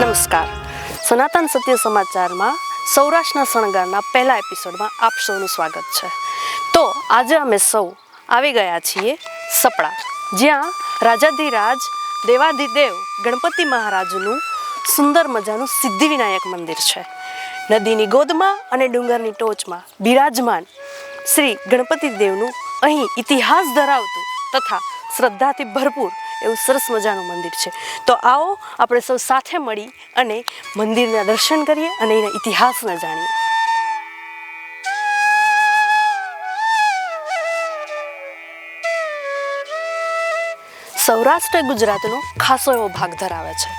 નમસ્કાર. સનાતન સત્ય સમાચારમાં સૌરાષ્ટ્રના શણગારના પહેલા એપિસોડમાં આપ સૌનું સ્વાગત છે. તો આજે અમે સૌ આવી ગયા છીએ સપડા, જ્યાં રાજાધિરાજ દેવાધિદેવ ગણપતિ મહારાજનું સુંદર મજાનું સિદ્ધિવિનાયક મંદિર છે. નદીની ગોદમાં અને ડુંગરની ટોચમાં બિરાજમાન શ્રી ગણપતિ દેવનું અહીં ઇતિહાસ ધરાવતું તથા શ્રદ્ધાથી ભરપૂર એવું સરસ મજાનું મંદિર છે. તો આવો, આપણે સૌ સાથે મળી અને મંદિરના દર્શન કરીએ અને એના ઇતિહાસને જાણીએ. સૌરાષ્ટ્ર ગુજરાતનો ખાસો એવો ભાગ ધરાવે છે.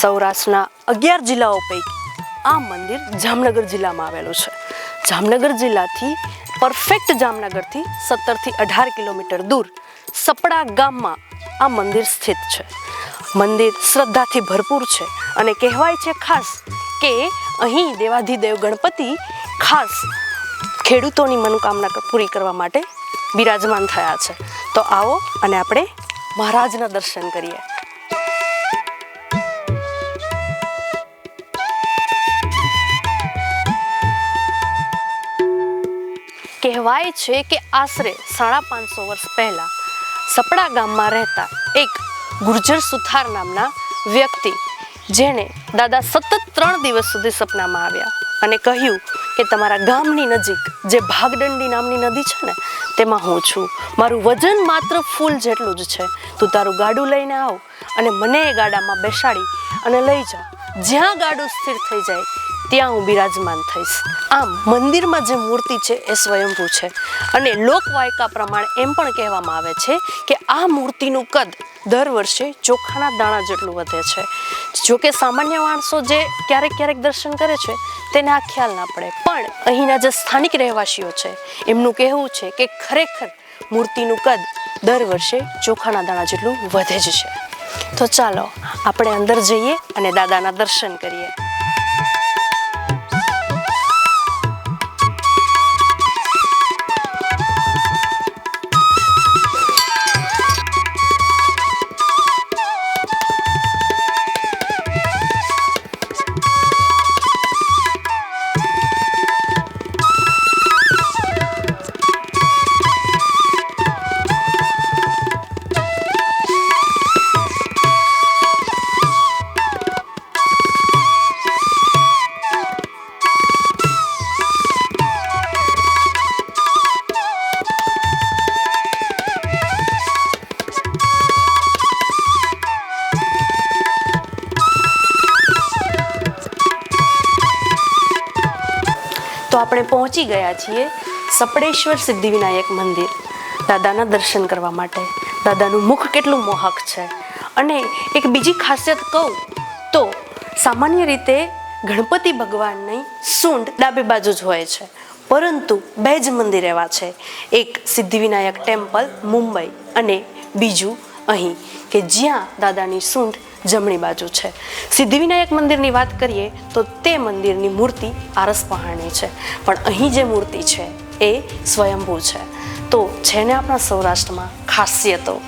સૌરાષ્ટ્રના અગિયાર જિલ્લાઓ પૈકી આ મંદિર જામનગર જિલ્લામાં આવેલું છે. જામનગર જિલ્લાથી પરફેક્ટ જામનગરથી સત્તરથી અઢાર કિલોમીટર દૂર સપડા ગામમાં આ મંદિર સ્થિત છે. મંદિર શ્રદ્ધાથી ભરપૂર છે અને કહેવાય છે ખાસ કે અહીં દેવાધિદેવ ગણપતિ ખાસ ખેડૂતોની મનોકામના પૂરી કરવા માટે બિરાજમાન થયા છે. તો આવો અને આપણે મહારાજના દર્શન કરીએ. કહેવાય છે કે આશરે સાડા પાંચસો વર્ષ પહેલા સપડા ગામમાં રહેતા એક ગુર્જર સુથાર નામના વ્યક્તિ, જેણે દાદા સતત ત્રણ દિવસ સુધી સપનામાં આવ્યા અને કહ્યું કે તમારા ગામની નજીક જે ભાગદંડી નામની નદી છે ને, તેમાં હું છું. મારું વજન માત્ર ફૂલ જેટલું જ છે. તું તારું ગાડું લઈને આવ અને મને એ ગાડામાં બેસાડી અને લઈ જા. જ્યાં ગાડું સ્થિર થઈ જાય, ત્યાં હું બિરાજમાન થઈશ. આમ મંદિરમાં જે મૂર્તિ છે એ સ્વયંભૂ છે. અને લોકવાયકા પ્રમાણે એમ પણ કહેવામાં આવે છે કે આ મૂર્તિનું કદ દર વર્ષે ચોખાના દાણા જેટલું વધે છે. જોકે સામાન્ય માણસો જે ક્યારેક ક્યારેક દર્શન કરે છે, તેને આ ખ્યાલ ના પડે. પણ અહીંના જે સ્થાનિક રહેવાસીઓ છે, એમનું કહેવું છે કે ખરેખર મૂર્તિનું કદ દર વર્ષે ચોખાના દાણા જેટલું વધે જ છે. તો ચાલો આપણે અંદર જઈએ અને દાદાના દર્શન કરીએ. તો આપણે પહોંચી ગયા છીએ સપડેશ્વર સિદ્ધિવિનાયક મંદિર, દાદાના દર્શન કરવા માટે. દાદાનું મુખ કેટલું મોહક છે. અને એક બીજી ખાસિયત કહું તો સામાન્ય રીતે ગણપતિ ભગવાનની સૂંઢ ડાબી બાજુ જ હોય છે. પરંતુ બે જ મંદિર એવા છે. એક સિદ્ધિવિનાયક ટેમ્પલ મુંબઈ અને બીજું અહીં, કે જ્યાં દાદાની સૂંઢ જમણી બાજુ છે. સિદ્ધિવિનાયક મંદિરની વાત કરીએ, તો તે મંદિરની મૂર્તિ આરસ પહાણી છે. પણ અહીં જે મૂર્તિ છે, એ સ્વયંભૂ છે. તો છે ને આપણા સૌરાષ્ટ્રમાં ખાસિયતો.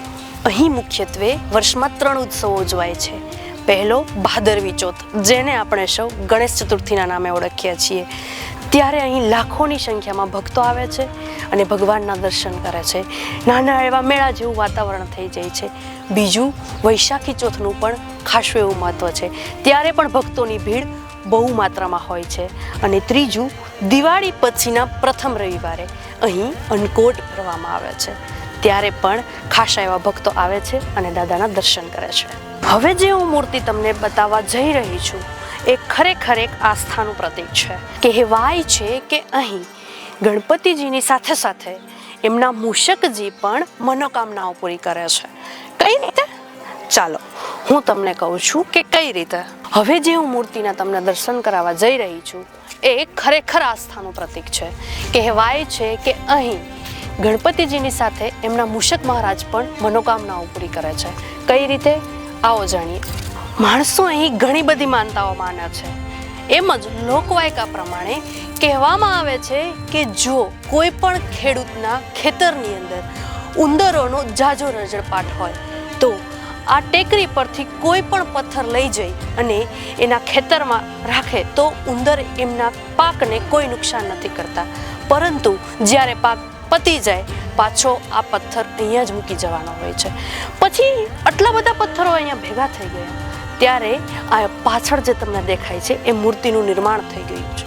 અહીં મુખ્યત્વે વર્ષમાં ત્રણ ઉત્સવો ઉજવાય છે. પહેલો ભાદરવી ચોથ જેને આપણે સૌ ગણેશ ચતુર્થીના નામે ઓળખીએ છીએ. ત્યારે અહીં લાખોની સંખ્યામાં ભક્તો આવે છે અને ભગવાનના દર્શન કરે છે. નાના એવા મેળા જેવું વાતાવરણ થઈ જાય છે. બીજું, વૈશાખી ચોથનું પણ ખાસું એવું મહત્વ છે. ત્યારે પણ ભક્તોની ભીડ બહુ માત્રામાં હોય છે. અને ત્રીજું, દિવાળી પછીના પ્રથમ રવિવારે અહીં અનકોટ ભરવામાં આવે છે. ત્યારે પણ ખાસા એવા ભક્તો આવે છે અને દાદાના દર્શન કરે છે. હવે જે હું મૂર્તિ તમને બતાવવા જઈ રહી છું એ ખરેખર એક આસ્થાનું પ્રતીક છે. કહેવાય છે કે અહીં ગણપતિજીની સાથે સાથે એમના મૂષકજી પણ મનોકામનાઓ પૂરી કરે છે. કઈ રીતે? ચાલો, હું તમને કહું છું કે કઈ રીતે? હવે જે હું મૂર્તિના તમને દર્શન કરાવવા જઈ રહી છું, એ ખરેખર આસ્થાનું પ્રતીક છે. કહેવાય છે કે અહીં ગણપતિજીની સાથે એમના મૂષક મહારાજ પણ મનોકામનાઓ પૂરી કરે છે. કઈ રીતે? આવો જાણીએ. માણસો અહીં ઘણી બધી માનતાઓ માને છે. એમ જ લોકવાયકા પ્રમાણે કહેવામાં આવે છે કે જો કોઈ પણ ખેડૂતના ખેતરની અંદર ઉંદરોનો જાજો રજળપાટ હોય, તો આ ટેકરી પરથી કોઈ પણ પથ્થર લઈ જઈ અને એના ખેતરમાં રાખે તો ઉંદર એમના પાકને કોઈ નુકસાન નથી કરતા. પરંતુ જ્યારે પાક પતી જાય, પાછો આ પથ્થર અહીંયા જ મૂકી જવાનો હોય છે. પછી આટલા બધા પથ્થરો અહીંયા ભેગા થઈ ગયા. ત્યારે આ પાછળ જે તમને દેખાય છે, એ મૂર્તિનું નિર્માણ થઈ ગયું છે.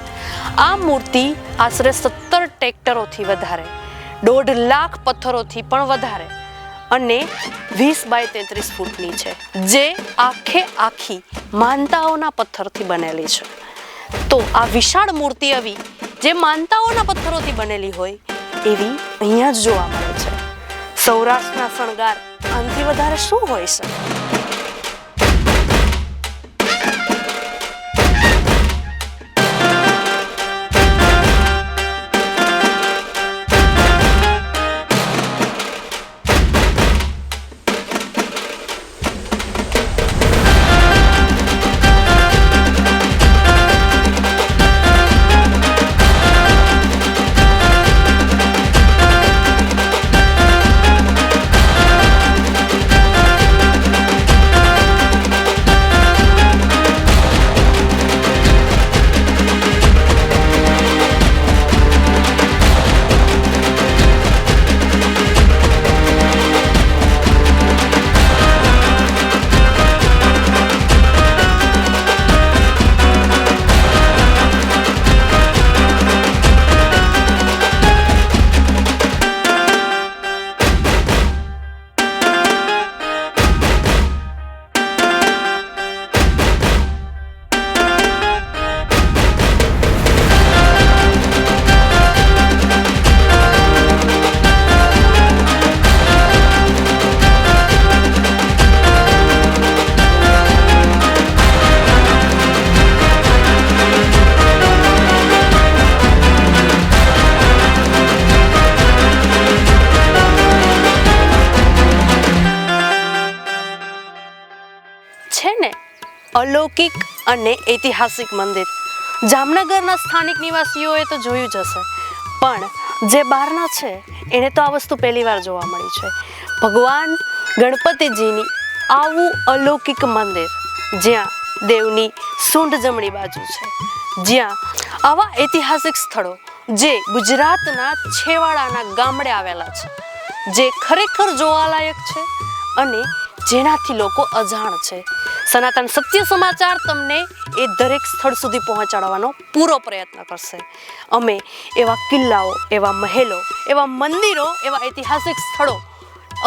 આ મૂર્તિ આશરે સત્તર ટ્રેક્ટરોથી વધારે, દોઢ લાખ પથ્થરોથી પણ વધારે અને વીસ બાય તેત્રીસ ફૂટની છે, જે આખે આખી માનતાઓના પથ્થરથી બનેલી છે. તો આ વિશાળ મૂર્તિ આવી, જે માનતાઓના પથ્થરોથી બનેલી હોય, એવી અહીંયા જ જોવા મળે છે. સૌરાષ્ટ્રના શણગાર આનાથી વધારે શું હોય છે અલૌકિક અને ઐતિહાસિક મંદિર. જામનગરના સ્થાનિક નિવાસીઓએ તો જોયું જ હશે. પણ જે બહારના છે, એને તો આ વસ્તુ પહેલીવાર જોવા મળી છે. ભગવાન ગણપતિજીની આવું અલૌકિક મંદિર, જ્યાં દેવની સૂંઢ જમણી બાજુ છે. જ્યાં આવા ઐતિહાસિક સ્થળો, જે ગુજરાતના છેવાડાના ગામડે આવેલા છે, જે ખરેખર જોવાલાયક છે અને જેનાથી લોકો અજાણ છે. સનાતન સત્ય સમાચાર તમને એ દરેક સ્થળ સુધી પહોંચાડવાનો પૂરો પ્રયત્ન કરશે. અમે એવા કિલ્લાઓ, એવા મહેલો, એવા મંદિરો, એવા ઐતિહાસિક સ્થળો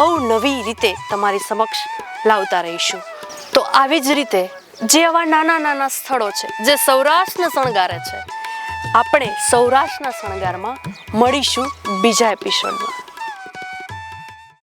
અવનવી રીતે તમારી સમક્ષ લાવતા રહીશું. તો આવી જ રીતે જે આવા નાના નાના સ્થળો છે, જે સૌરાષ્ટ્રને શણગારે છે, આપણે સૌરાષ્ટ્રના શણગારમાં મળીશું બીજા એપિસોડમાં